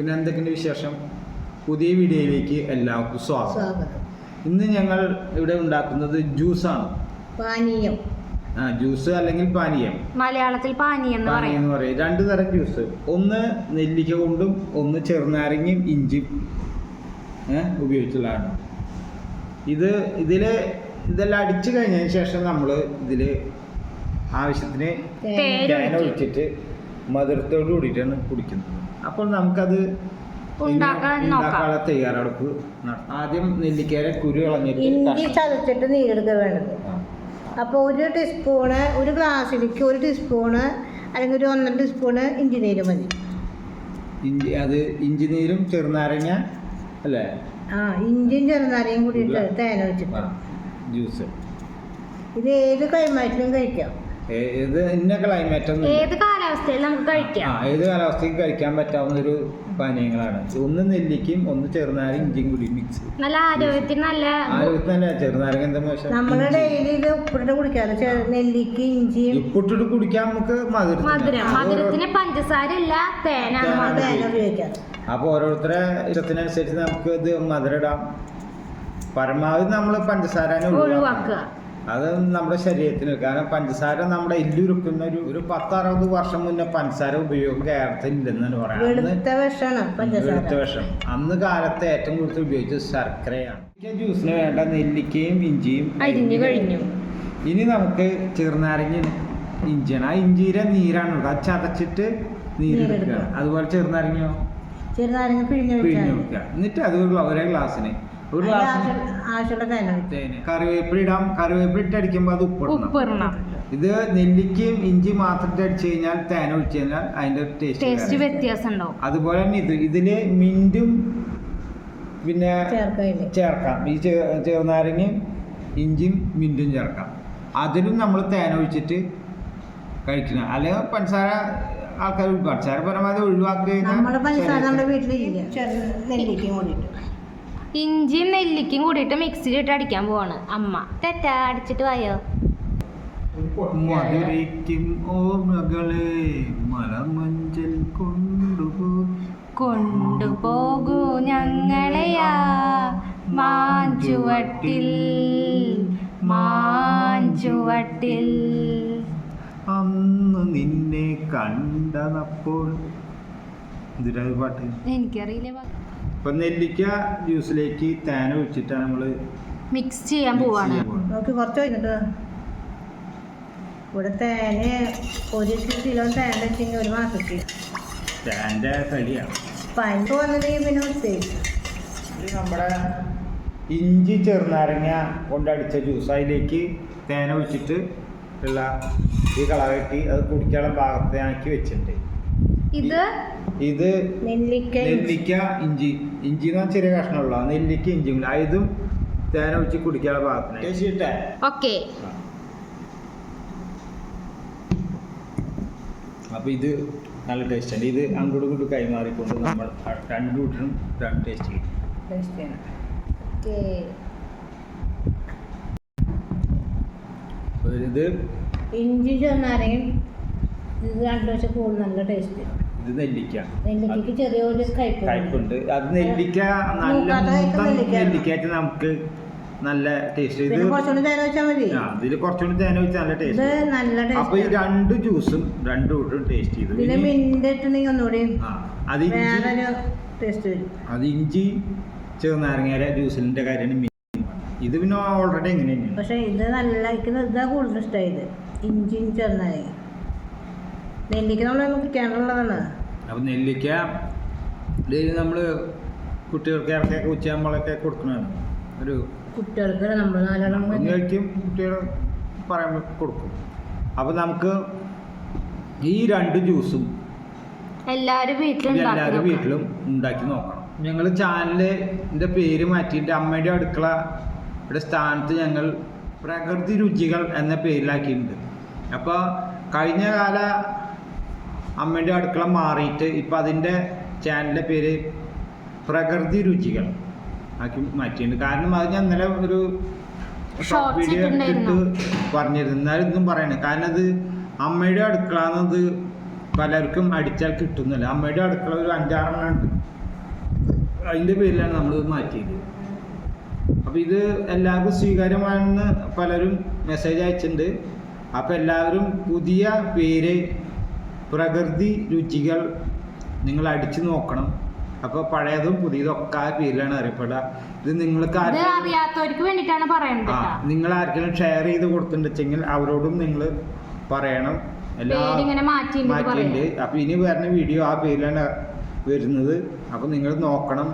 പിന്നെ എന്തൊക്കെയുണ്ട് വിശേഷം? പുതിയ വീഡിയോയിലേക്ക് എല്ലാവർക്കും സ്വാഗതം. ഇന്ന് ഞങ്ങൾ ഇവിടെ ഉണ്ടാക്കുന്നത് ജ്യൂസാണ്. പാനീയം. ആ ജ്യൂസ് അല്ലെങ്കിൽ പാനീയം. മലയാളത്തിൽ പാനീയം എന്ന് പാനീയം പറയും എന്ന് പറയും. രണ്ട് തരം ജ്യൂസ്. ഒന്ന് നെല്ലിക്ക കൊണ്ടും ഒന്ന് ചെറുനാരങ്ങയും ഇഞ്ചിയും ഏ, ഉപയോഗിച്ചുള്ളതാണ്. ഇത് ഇതിൽ ഇതെല്ലാം അടിച്ചു കഴിഞ്ഞതിന് ശേഷം നമ്മൾ ഇതിൽ ആവശ്യത്തിന് തേൻ ഒഴിച്ചിട്ട് മധുരത്തോട് കൂടിയിട്ടാണ് കുടിക്കുന്നത്. അപ്പോൾ നമുക്കത്. ഉണ്ടാക്കാനുള്ള തയ്യാറെടുപ്പ് ആദ്യം നെല്ലിക്കേര കുരു കളഞ്ഞിട്ട് ഇഞ്ചി ചതച്ചിട്ട് നീരെടുക്കുക വേണ്ടത്. ആ. അപ്പോൾ ഒരു ടീസ്പൂണ് ഒരു ഗ്ലാസ്സിലേക്ക് ഒരു ടീസ്പൂണ് അല്ലെങ്കിൽ ഒരു ഒന്നര ടീസ്പൂണ് ഇഞ്ചി നീര് മതി. ഇഞ്ചി അത് ഇഞ്ചി നീരും ചെറുനാരങ്ങ അല്ലേ? ആ ഇഞ്ചിയും ചെറുനാരങ്ങയും കൂടിയിട്ട് ഉള്ള- തേന വെച്ചിട്ട് ജ്യൂസ്. ഇത് ഏത് കൈമാറ്റിലും കഴിക്കാം. ഏത് ഇന്ന ക്ലൈമറ്റ് ഒന്നും ഏത് കാലാവസ്ഥയിൽ നമുക്ക് ആ കഴിക്കാം? ഏത് കാലാവസ്ഥയ്ക്ക് കഴിക്കാൻ പറ്റാവുന്ന ഒരു പാനീയങ്ങളാണ്. ഒന്ന് നെല്ലിക്കയും ഒന്ന് ചെറുനാരങ്ങ ഇഞ്ചിയും കൂടി മിക്സ് നല്ല ആരോഗ്യത്തിന് നല്ല ആരോഗ്യത്തിന് നല്ല ചെറുനാരങ്ങ എന്താ മോശം? നമ്മൾ ഡെയിലി ഇത് ഉപ്പിട്ട് കുടിക്കാറ് നെല്ലിക്ക് നെല്ലിക്ക ഇഞ്ചിയും ഉപ്പിട്ടിട്ട് കുടിക്കാൻ നമുക്ക് മധുരം. മധുരം മധുരത്തിന് പഞ്ചസാര ഇല്ല. തേന ഉപയോഗിക്കാം അപ്പോൾ ഓരോരുത്തരെ ഇഷ്ടത്തിനനുസരിച്ച് നമുക്ക് ഇത് മധുരം ഇടാം. പരമാവധി നമ്മൾ പഞ്ചസാര ഒഴിവാക്കുക. അത് നമ്മുടെ ശരീരത്തിന് കാരണം പഞ്ചസാര നമ്മുടെ എല്ലുരുക്കുന്ന ഒരു ഒരു പത്തറുപത് വർഷം മുന്നേ പഞ്ചസാര ഉപയോഗം കേരളത്തിൽ ഇല്ലെന്നാണ് പറയാം അന്ന് വെളുത്ത പഞ്ചസാര. വെളുത്ത വിഷം. അന്ന് കാലത്ത് ഏറ്റവും കൂടുതൽ ഉപയോഗിച്ചത് ശർക്കരയാണ്. ജ്യൂസിന് വേണ്ട നെല്ലിക്കയും ഇഞ്ചിയും അരിഞ്ഞു കഴിഞ്ഞു. ഇനി നമുക്ക് ചെറുനാരങ്ങ ഇഞ്ചിയാണ്. ആ ഇഞ്ചിയുടെ നീരാണ്. അത് ചതച്ചിട്ട് നീരെടുക്കുക. അതുപോലെ ചെറുനാരങ്ങയോ? ചെറുനാരങ്ങ പിഴിഞ്ഞു വെക്കുക എന്നിട്ട് അത് ഒരു ഒരേ ഗ്ലാസ്സിന് ഒരു ആവശ്യം- ആവശ്യമുള്ള തേന. കറിവേപ്പില ഇടാം. കറിവേപ്പില ഇട്ട് അടിക്കുമ്പോൾ അത് ഉപ്പിടണം. ഉപ്പിടണം. ഇത് നെല്ലിക്കയും ഇഞ്ചി മാത്രം ഇട്ട് അടിച്ചു കഴിഞ്ഞാൽ തേൻ ഒഴിച്ചു കഴിഞ്ഞാൽ അതിന്റെ ടേസ്റ്റ് ടേസ്റ്റ് വ്യത്യാസം ഉണ്ടാവും അതുപോലെ തന്നെ ഇത് ഇതിൽ മിന്റും പിന്നെ ചേർക്കാം. ഈ ചെ- ചെറുനാരങ്ങയും ഇഞ്ചിയും മിന്റും ചേർക്കാം. അതിലും നമ്മൾ തേൻ ഒഴിച്ചിട്ട് കഴിക്കണം. അല്ലെങ്കിൽ പഞ്ചസാര ആൾക്കാർ പഞ്ചസാര പരമാവധി ഒഴിവാക്കി പഞ്ചസാര നമ്മുടെ വീട്ടിലില്ല. ചെറു കൂടിയിട്ട് ഇഞ്ചിയും നെല്ലിക്കും കൂടിയിട്ട് മിക്സിയിലിട്ട് അടിക്കാൻ പോവാണ്. അമ്മ തെറ്റാ അടിച്ചിട്ട് വായോ? മധുരയ്ക്കും ഓർമ്മകളെ മലമഞ്ചൽ കൊണ്ടുപോ കൊണ്ടുപോകൂ ഞങ്ങളെയാ. മാഞ്ചുവട്ടിൽ മാഞ്ചുവട്ടിൽ. അന്ന് നിന്നെ കണ്ടതപ്പോൾ എനിക്കറിയില്ല ഇപ്പൊ നെല്ലിക്ക ജ്യൂസിലേക്ക് തേന ഒഴിച്ചിട്ടാണ് നമ്മൾ മിക്സ് ചെയ്യാൻ പോവാണ്. നോക്കി കുറച്ച് കഴിഞ്ഞിട്ട്. ഇവിടെ തേന ഒരു കിലോ തേൻ വെച്ചെങ്കിൽ ഒരു മാസത്തിൽ തേന്റെ കളിയാണ് പനിക്ക് വന്നിട്ടുണ്ടെങ്കിൽ പിന്നെ പ്രത്യേകിച്ച് നമ്മുടെ ഇഞ്ചി ചെറുനാരങ്ങ കൊണ്ടടിച്ച ജ്യൂസ് അതിലേക്ക് തേന ഒഴിച്ചിട്ട് ഉള്ള ഈ കളറെട്ടി അത് കുടിക്കാനുള്ള ഭാഗത്തേക്ക് വെച്ചിട്ടുണ്ട്. ഇത് ഇത് നെല്ലിക്ക നെല്ലിക്ക ഇഞ്ചി. ഇഞ്ചി എന്ന് പറഞ്ഞാൽ ചെറിയ കഷ്ണമുള്ള. നെല്ലിക്ക ഇഞ്ചി ഇതും തേന ഒഴിച്ച് കുടിക്കാനുള്ള ഭാഗത്തിന് ടേസ്റ്റ് ഓക്കെ. അപ്പൊ ഇത് നല്ല ടേസ്റ്റ് ഉണ്ട് ഇത് അങ്ങോട്ടും ഇങ്ങോട്ടും കൈമാറിക്കൊണ്ട് നമ്മൾ രണ്ടു കൂട്ടിനും രണ്ട് ടേസ്റ്റ് ചെയ്യും. ഇത് ഇഞ്ചി ചെന്നാരെയും ഇത് രണ്ടു വെച്ച് കൂടുതൽ നല്ല ടേസ്റ്റ് ഇത് നെല്ലിക്ക. ചെറിയൊരു കയ്പുണ്ട് അത് നെല്ലിക്ക നല്ല. നെല്ലിക്കായിട്ട് നമുക്ക് നല്ല ടേസ്റ്റ്. ഇത് പിന്നെ കുറച്ചുകൂടി തേന വെച്ചാൽ മതി. ആ ഇതിൽ കുറച്ചുകൂടി തേന വെച്ച് നല്ല ടേസ്റ്റ്. നല്ല അപ്പൊ ഈ രണ്ട് ജ്യൂസും രണ്ടു കൂട്ടും ടേസ്റ്റ് ചെയ്തു. പിന്നെ ഒന്നുകൂടി അത് ഇഞ്ചി ടേസ്റ്റ് വരും. അത് ഇഞ്ചി ചെറുനാരങ്ങയുടെ ജ്യൂസിന്റെ കാര്യമാണ് ഇത് പിന്നെ ഓൾറെഡി എങ്ങനെയാണ്? പക്ഷെ ഇത് നല്ല ഇതാ കൂടുതൽ ഇഷ്ടമായത് ഇഞ്ചിയും ചെറുനാരങ്ങ നെല്ലിക്ക നമ്മൾ കുടിക്കാനുള്ളതാണ് അപ്പം നെല്ലിക്ക നമ്മൾ കുട്ടികൾക്ക് ഇറക്കിയൊക്കെ ഉച്ചയാകുമ്പോഴൊക്കെ കൊടുക്കണതാണ്. ഒരു കുട്ടികൾക്ക് നമ്മൾ നാലെണ്ണം കഴിക്കും കുട്ടികൾ പറയാൻ കൊടുക്കും. അപ്പം നമുക്ക് ഈ രണ്ട് ജ്യൂസും എല്ലാവരും വീട്ടിലും എല്ലാവരും വീട്ടിലും ഉണ്ടാക്കി നോക്കണം. ഞങ്ങൾ ചാനലിന്റെ പേര് മാറ്റിയിട്ട് അമ്മയുടെ അടുക്കളയുടെ സ്ഥാനത്ത് ഞങ്ങൾ പ്രകൃതി രുചികൾ എന്ന പേരിലാക്കിയിട്ടുണ്ട്. അപ്പോൾ കഴിഞ്ഞ കാല അമ്മയുടെ അടുക്കള മാറിയിട്ട് ഇപ്പം അതിന്റെ ചാനലിന്റെ പേര് പ്രകൃതി രുചികൾ. ആക്കി മാറ്റിയിട്ടുണ്ട്. കാരണം അത് ഞാൻ ഇന്നലെ ഒരു ഷോർട്ട് വീഡിയോ ഇട്ട് പറഞ്ഞിരുന്നു. എന്നാലും ഇതും പറയണ. കാരണം അത് അമ്മയുടെ അടുക്കള എന്നത് പലർക്കും അടിച്ചാൽ കിട്ടുന്നില്ല. അമ്മയുടെ അടുക്കള ഒരു അഞ്ചാറെണ്ണം ഉണ്ട്. അതിന്റെ പേരിലാണ് നമ്മൾ മാറ്റിയത്. അപ്പോൾ ഇത് എല്ലാവർക്കും സ്വീകാര്യമാണെന്ന് പലരും മെസ്സേജ് അയച്ചിട്ടുണ്ട്. അപ്പോൾ എല്ലാവരും പുതിയ പേര് പ്രകൃതി രുചികൾ നിങ്ങൾ അടിച്ചു നോക്കണം. അപ്പൊ പഴയതും പുതിയതും ഒക്കെ ആ പേരിലാണ് അറിയപ്പെടുക. ഇത് നിങ്ങൾക്ക് അറിയാത്തവർക്ക് വേണ്ടിയിട്ടാണ് പറയുന്നത് നിങ്ങൾ ആർക്കെങ്കിലും ഷെയർ ചെയ്ത് കൊടുത്തിട്ടുണ്ടെങ്കിൽ അവരോടും നിങ്ങൾ പറയണം. എല്ലാം മാറ്റിയിട്ടുണ്ട്. അപ്പോൾ ഇനി വരുന്ന വീഡിയോ ആ പേരിലാണ് വരുന്നത്. അപ്പൊ നിങ്ങൾ നോക്കണം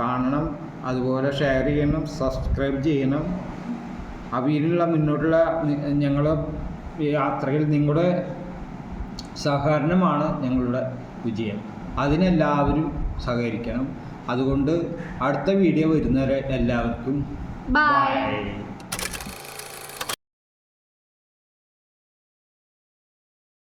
കാണണം അതുപോലെ ഷെയർ ചെയ്യണം സബ്സ്ക്രൈബ് ചെയ്യണം. അപ്പോൾ ഇതിനുള്ള മുന്നോട്ടുള്ള ഞങ്ങളുടെ യാത്രയിൽ നിങ്ങളുടെ സഹകരണമാണ് ഞങ്ങളുടെ വിജയം. അതിനെല്ലാവരും സഹകരിക്കണം. അതുകൊണ്ട് അടുത്ത വീഡിയോ വരുന്നവരെ എല്ലാവർക്കും bye.